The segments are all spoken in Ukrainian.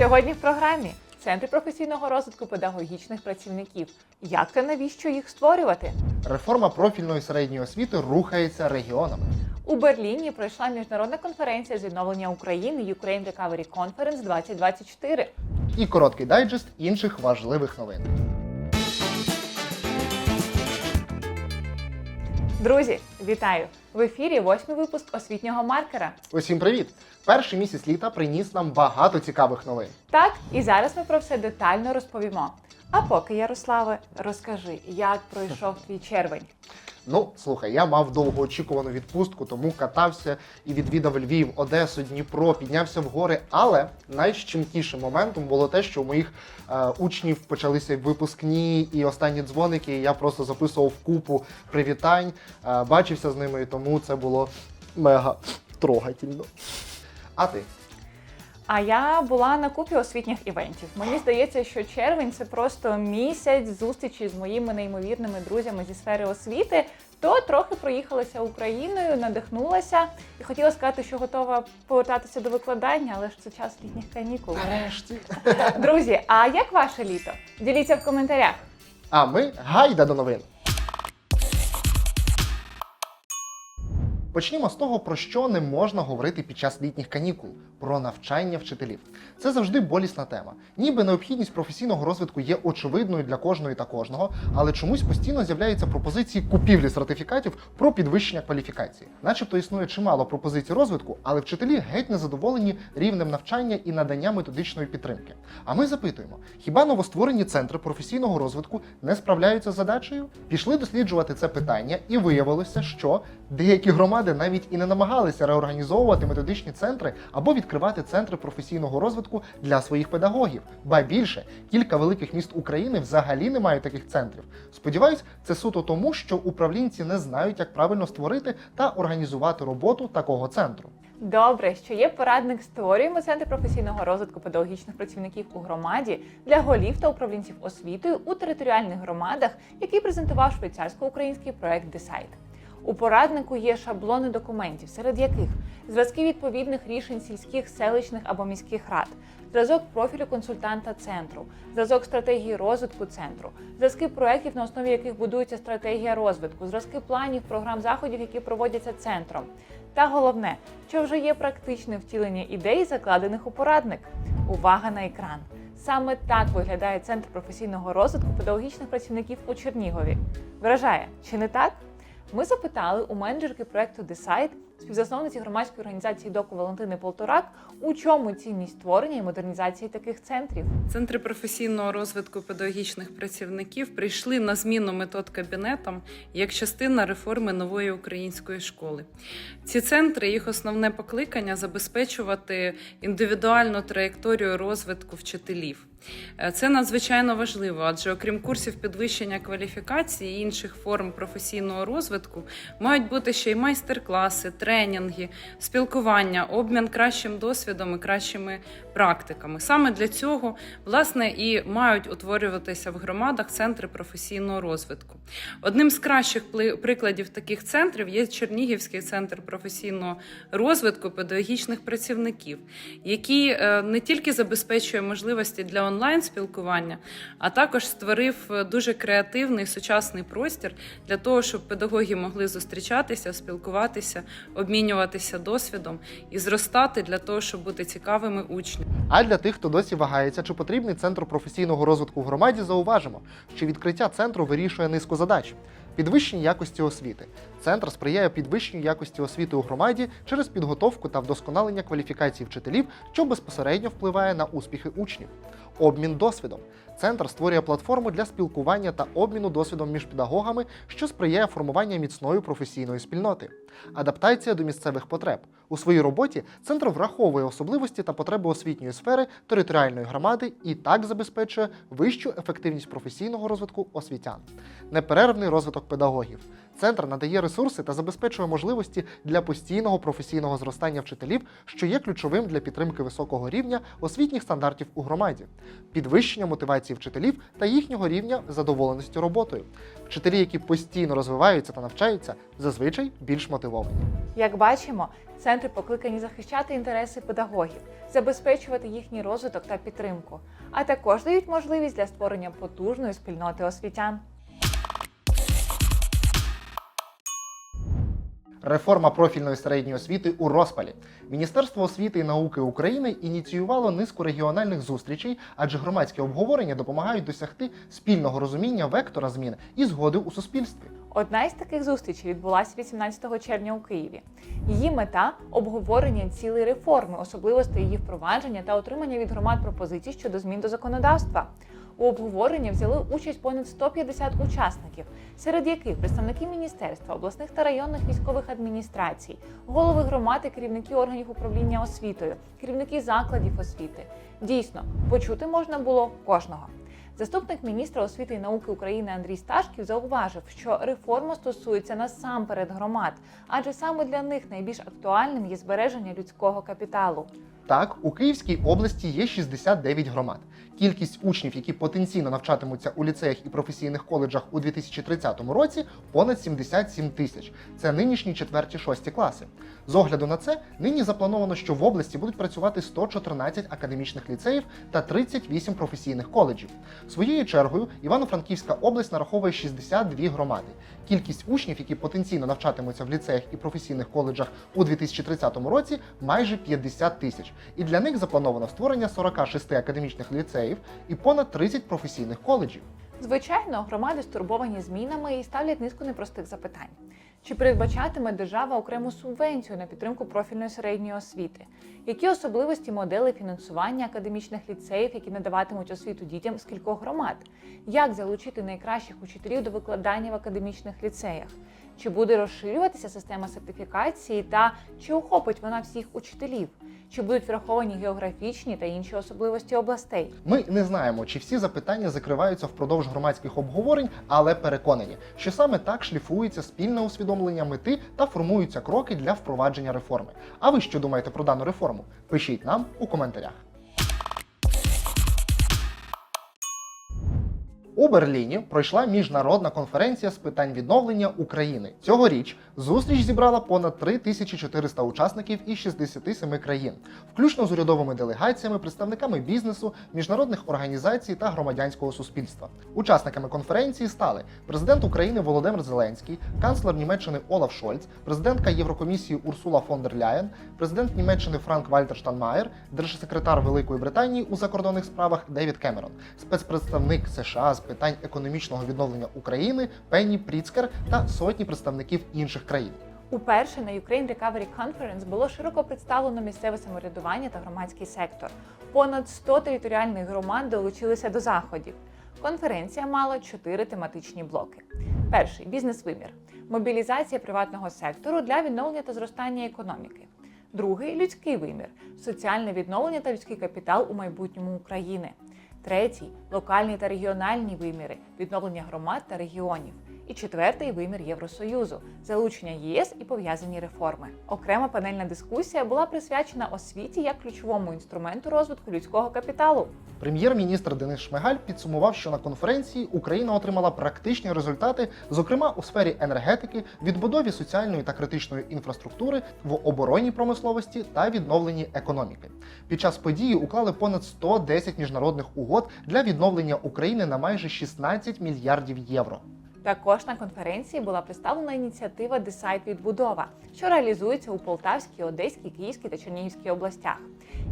Сьогодні в програмі Центри професійного розвитку педагогічних працівників. Як та навіщо їх створювати? Реформа профільної середньої освіти рухається регіонами. У Берліні пройшла міжнародна конференція з відновлення України Ukraine Recovery Conference 2024. І короткий дайджест інших важливих новин. Друзі, вітаю! В ефірі восьмий випуск освітнього маркера. Усім привіт! Перший місяць літа приніс нам багато цікавих новин. Так, і зараз ми про все детально розповімо. А поки, Ярославе, розкажи, як пройшов твій червень. Ну, слухай, я мав довгоочікувану відпустку, тому катався і відвідав Львів, Одесу, Дніпро, піднявся в гори. Але найщемкішим моментом було те, що у моїх е, учнів почалися випускні і останні дзвоники. і Я просто записував купу привітань, е, бачився з ними, і тому це було мега трогательно. А ти? А я була на купі освітніх івентів. Мені здається, що червень це просто місяць зустрічі з моїми неймовірними друзями зі сфери освіти. То трохи проїхалася Україною, надихнулася і хотіла сказати, що готова повертатися до викладання, але ж це час літніх канікул. Нарешті. Друзі, а як ваше літо? Діліться в коментарях. А ми гайда до новин. Почнімо з того, про що не можна говорити під час літніх канікул про навчання вчителів. Це завжди болісна тема. Ніби необхідність професійного розвитку є очевидною для кожної та кожного, але чомусь постійно з'являються пропозиції купівлі сертифікатів про підвищення кваліфікації. Начебто існує чимало пропозицій розвитку, але вчителі геть не задоволені рівнем навчання і надання методичної підтримки. А ми запитуємо: хіба новостворені центри професійного розвитку не справляються з задачею? Пішли досліджувати це питання, і виявилося, що деякі громади навіть і не намагалися реорганізовувати методичні центри або відкривати центри професійного розвитку для своїх педагогів. Ба більше, кілька великих міст України взагалі не мають таких центрів. Сподіваюсь, це суто тому, що управлінці не знають, як правильно створити та організувати роботу такого центру. Добре, що є порадник Створюємо центр професійного розвитку педагогічних працівників у громаді для голів та управлінців освітою у територіальних громадах, який презентував швейцарсько-український проект Decide. У пораднику є шаблони документів, серед яких зразки відповідних рішень сільських, селищних або міських рад, зразок профілю консультанта центру, зразок стратегії розвитку центру, зразки проєктів, на основі яких будується стратегія розвитку, зразки планів, програм заходів, які проводяться центром. Та головне, що вже є практичне втілення ідей, закладених у порадник. Увага на екран! Саме так виглядає центр професійного розвитку педагогічних працівників у Чернігові. Вражає, чи не так? Ми запитали у менеджерки проекту Decide, співзасновниці громадської організації ДОКу Валентини Полторак, у чому цінність створення і модернізації таких центрів. Центри професійного розвитку педагогічних працівників прийшли на зміну метод кабінетам як частина реформи нової української школи. Ці центри їх основне покликання забезпечувати індивідуальну траєкторію розвитку вчителів. Е, Це надзвичайно важливо, адже окрім курсів підвищення кваліфікації і інших форм професійного розвитку, мають бути ще й майстер-класи, тренінги, спілкування, обмін кращим досвідом і кращими практиками. Саме для цього власне і мають утворюватися в громадах центри професійного розвитку. Одним з кращих прикладів таких центрів є Чернігівський центр професійного розвитку педагогічних працівників, який е, не тільки забезпечує можливості для онлайн спілкування, а також створив е, дуже креативний сучасний простір для того, щоб педагоги могли зустрічатися, спілкуватися, обмінюватися досвідом і зростати для того, щоб бути цікавими учнями. А для тих, хто досі вагається, чи потрібний центр професійного розвитку в громаді, зауважимо, що відкриття центру вирішує низку задач. Підвищення якості освіти. Центр сприяє підвищенню якості освіти у громаді через підготовку та вдосконалення кваліфікації вчителів, що безпосередньо впливає на успіхи учнів. Обмін досвідом. Центр створює платформу для спілкування та обміну досвідом між педагогами, що сприяє формуванню міцної професійної спільноти. Адаптація до місцевих потреб. У своїй роботі центр враховує особливості та потреби освітньої сфери територіальної громади і так забезпечує вищу ефективність професійного розвитку освітян. Неперервний розвиток педагогів. Центр надає ресурси та забезпечує можливості для постійного професійного зростання вчителів, що є ключовим для підтримки високого рівня освітніх стандартів у громаді, підвищення мотивації вчителів та їхнього рівня задоволеності роботою. Вчителі, які постійно розвиваються та навчаються, зазвичай більш мотивовані. Як бачимо, центри покликані захищати інтереси педагогів, забезпечувати їхній розвиток та підтримку, а також дають можливість для створення потужної спільноти освітян. Реформа профільної середньої освіти у розпалі. Міністерство освіти і науки України ініціювало низку регіональних зустрічей, адже громадські обговорення допомагають досягти спільного розуміння вектора змін і згоди у суспільстві. Одна із таких зустрічей відбулася 18 червня у Києві. Її мета обговорення цілої реформи, особливостей її впровадження та отримання від громад пропозицій щодо змін до законодавства. У обговоренні взяли участь понад 150 учасників, серед яких представники міністерства, обласних та районних військових адміністрацій, голови громад і керівники органів управління освітою, керівники закладів освіти. Дійсно, почути можна було кожного. Заступник міністра освіти і науки України Андрій Сташків зауважив, що реформа стосується насамперед громад, адже саме для них найбільш актуальним є збереження людського капіталу. Так, у Київській області є 69 громад. Кількість учнів, які потенційно навчатимуться у ліцеях і професійних коледжах у 2030 році, понад 77 тисяч. Це нинішні четверті шості класи. З огляду на це, нині заплановано, що в області будуть працювати 114 академічних ліцеїв та 38 професійних коледжів. Своєю чергою Івано-Франківська область нараховує 62 громади. Кількість учнів, які потенційно навчатимуться в ліцеях і професійних коледжах у 2030 році, майже 50 тисяч. І для них заплановано створення 46 академічних ліцеїв і понад 30 професійних коледжів. Звичайно, громади стурбовані змінами і ставлять низку непростих запитань. Чи передбачатиме держава окрему субвенцію на підтримку профільної середньої освіти? Які особливості модели фінансування академічних ліцеїв, які надаватимуть освіту дітям з кількох громад? Як залучити найкращих учителів до викладання в академічних ліцеях? Чи буде розширюватися система сертифікації та чи охопить вона всіх учителів? Чи будуть враховані географічні та інші особливості областей? Ми не знаємо, чи всі запитання закриваються впродовж громадських обговорень, але переконані, що саме так шліфується спільне усвідомлення мети та формуються кроки для впровадження реформи. А ви що думаєте про дану реформу? Пишіть нам у коментарях. У Берліні пройшла міжнародна конференція з питань відновлення України. Цьогоріч зустріч зібрала понад 3400 учасників із 67 країн, включно з урядовими делегаціями, представниками бізнесу, міжнародних організацій та громадянського суспільства. Учасниками конференції стали президент України Володимир Зеленський, канцлер Німеччини Олаф Шольц, президентка Єврокомісії Урсула фон дер Ляєн, президент Німеччини Франк Вальтер Штанмаєр, держсекретар Великої Британії у закордонних справах Девід Кемерон, спецпредставник США з питань економічного відновлення України Пенні Пріцкер та сотні представників інших країн. Уперше на Ukraine Recovery Conference було широко представлено місцеве самоврядування та громадський сектор. Понад 100 територіальних громад долучилися до заходів. Конференція мала чотири тематичні блоки. Перший бізнес-вимір мобілізація приватного сектору для відновлення та зростання економіки. Другий людський вимір соціальне відновлення та людський капітал у майбутньому України. Третій локальні та регіональні виміри відновлення громад та регіонів. І четвертий вимір Євросоюзу залучення ЄС і пов'язані реформи. Окрема панельна дискусія була присвячена освіті як ключовому інструменту розвитку людського капіталу. Прем'єр-міністр Денис Шмигаль підсумував, що на конференції Україна отримала практичні результати, зокрема у сфері енергетики, відбудові соціальної та критичної інфраструктури, в оборонній промисловості та відновленні економіки. Під час події уклали понад 110 міжнародних угод для відновлення України на майже 16 мільярдів євро. Також на конференції була представлена ініціатива Десайт відбудова, що реалізується у Полтавській, Одеській, Київській та Чернігівській областях.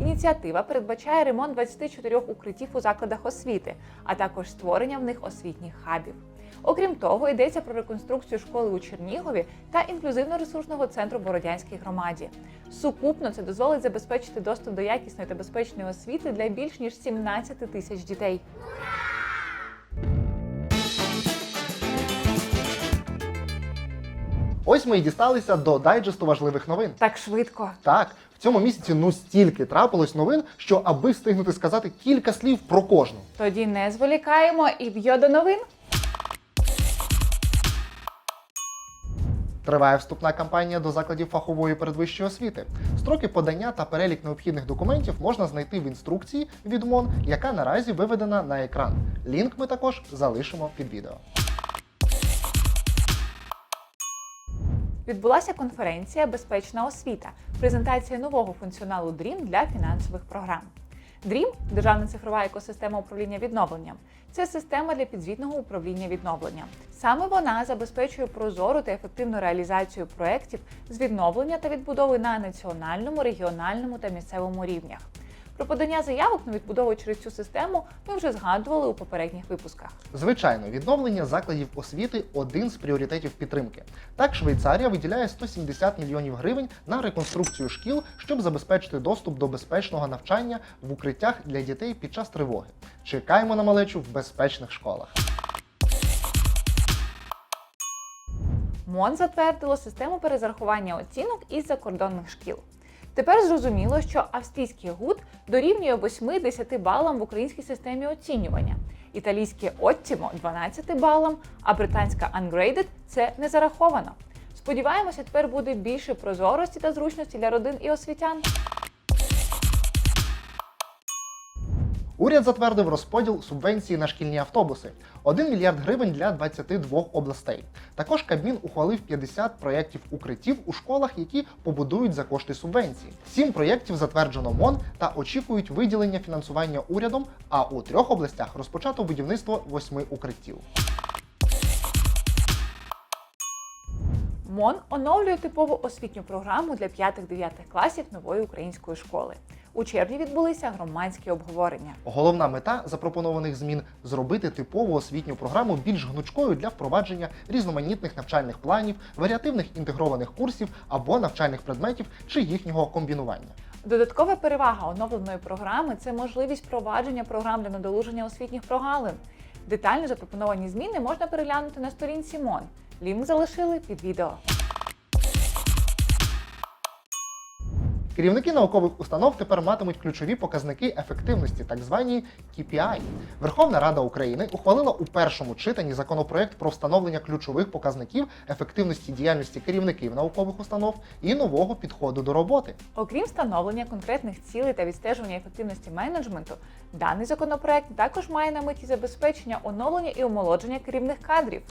Ініціатива передбачає ремонт 24 укриттів у закладах освіти, а також створення в них освітніх хабів. Окрім того, йдеться про реконструкцію школи у Чернігові та інклюзивно-ресурсного центру в Бородянській громаді. Сукупно це дозволить забезпечити доступ до якісної та безпечної освіти для більш ніж 17 тисяч дітей. Ось ми і дісталися до дайджесту важливих новин. Так швидко. Так, в цьому місяці ну стільки трапилось новин, що аби встигнути сказати кілька слів про кожну. Тоді не зволікаємо і б'є до новин. Триває вступна кампанія до закладів фахової передвищої освіти. Строки подання та перелік необхідних документів можна знайти в інструкції від МОН, яка наразі виведена на екран. Лінк ми також залишимо під відео. Відбулася конференція Безпечна освіта, презентація нового функціоналу DREAM для фінансових програм. DREAM – державна цифрова екосистема управління відновленням. Це система для підзвітного управління відновленням. Саме вона забезпечує прозору та ефективну реалізацію проєктів з відновлення та відбудови на національному, регіональному та місцевому рівнях. Про подання заявок на відбудову через цю систему ми вже згадували у попередніх випусках. Звичайно, відновлення закладів освіти один з пріоритетів підтримки. Так, Швейцарія виділяє 170 мільйонів гривень на реконструкцію шкіл, щоб забезпечити доступ до безпечного навчання в укриттях для дітей під час тривоги. Чекаємо на малечу в безпечних школах. МОН затвердило систему перезарахування оцінок із закордонних шкіл. Тепер зрозуміло, що австрійський ГУД дорівнює 8-10 балам в українській системі оцінювання, італійське Оттімо 12 балам, а британська Ungraded – це не зараховано. Сподіваємося, тепер буде більше прозорості та зручності для родин і освітян. Уряд затвердив розподіл субвенції на шкільні автобуси 1 мільярд гривень для 22 областей. Також Кабмін ухвалив 50 проєктів укриттів у школах, які побудують за кошти субвенції. Сім проєктів затверджено МОН та очікують виділення фінансування урядом. А у трьох областях розпочато будівництво восьми укриттів. МОН оновлює типову освітню програму для 5-9 класів нової української школи. У червні відбулися громадські обговорення. Головна мета запропонованих змін зробити типову освітню програму більш гнучкою для впровадження різноманітних навчальних планів, варіативних інтегрованих курсів або навчальних предметів чи їхнього комбінування. Додаткова перевага оновленої програми це можливість впровадження програм для надолуження освітніх прогалин. Детально запропоновані зміни можна переглянути на сторінці МОН. Лінк залишили під відео. Керівники наукових установ тепер матимуть ключові показники ефективності, так звані KPI. Верховна Рада України ухвалила у першому читанні законопроект про встановлення ключових показників ефективності діяльності керівників наукових установ і нового підходу до роботи. Окрім встановлення конкретних цілей та відстежування ефективності менеджменту, даний законопроект також має на меті забезпечення оновлення і омолодження керівних кадрів.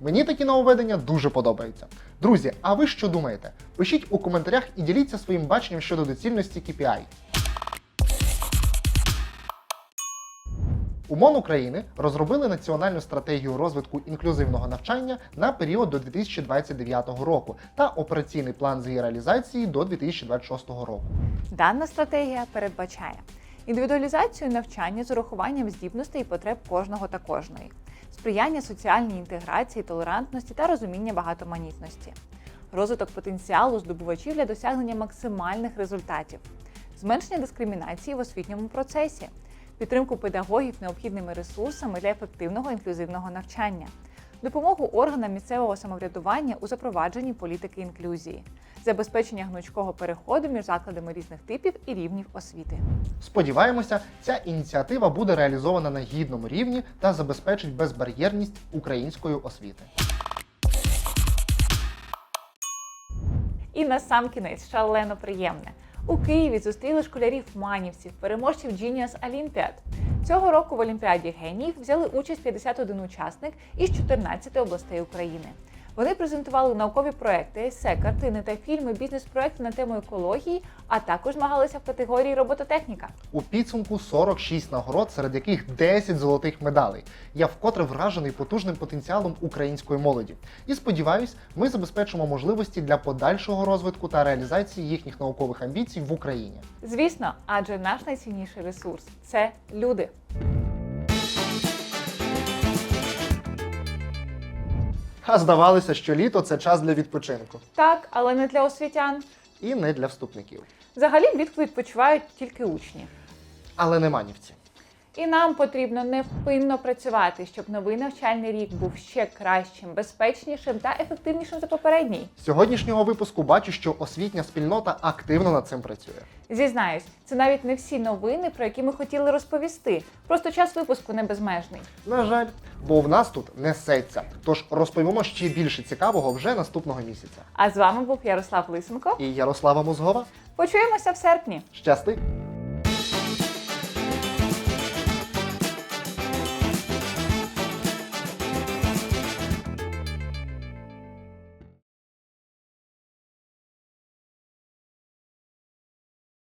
Мені такі нововведення дуже подобаються. Друзі, а ви що думаєте? Пишіть у коментарях і діліться своїм баченням щодо доцільності KPI. У МОН України розробили національну стратегію розвитку інклюзивного навчання на період до 2029 року та операційний план з її реалізації до 2026 року. Дана стратегія передбачає індивідуалізацію навчання з урахуванням здібностей і потреб кожного та кожної, сприяння соціальній інтеграції, толерантності та розуміння багатоманітності, розвиток потенціалу здобувачів для досягнення максимальних результатів, зменшення дискримінації в освітньому процесі, підтримку педагогів необхідними ресурсами для ефективного інклюзивного навчання. Допомогу органам місцевого самоврядування у запровадженні політики інклюзії, забезпечення гнучкого переходу між закладами різних типів і рівнів освіти. Сподіваємося, ця ініціатива буде реалізована на гідному рівні та забезпечить безбар'єрність української освіти. І на сам кінець шалено приємне. У Києві зустріли школярів манівців, переможців Genius Olympiad. Цього року в Олімпіаді геніїв взяли участь 51 учасник із 14 областей України. Вони презентували наукові проекти, есе, картини та фільми, бізнес-проекти на тему екології, а також змагалися в категорії робототехніка. У підсумку 46 нагород, серед яких 10 золотих медалей. Я вкотре вражений потужним потенціалом української молоді. І сподіваюсь, ми забезпечимо можливості для подальшого розвитку та реалізації їхніх наукових амбіцій в Україні. Звісно, адже наш найцінніший ресурс це люди. А здавалося, що літо це час для відпочинку, Так, але не для освітян. і не для вступників. Взагалі влітку відпочивають тільки учні. Але не манівці. І нам потрібно невпинно працювати, щоб новий навчальний рік був ще кращим, безпечнішим та ефективнішим за попередній. З сьогоднішнього випуску бачу, що освітня спільнота активно над цим працює. Зізнаюсь, це навіть не всі новини, про які ми хотіли розповісти. Просто час випуску не безмежний. На жаль, бо в нас тут несеться. Тож розповімо ще більше цікавого вже наступного місяця. А з вами був Ярослав Лисенко. І Ярослава Мозгова. Почуємося в серпні. Щасти!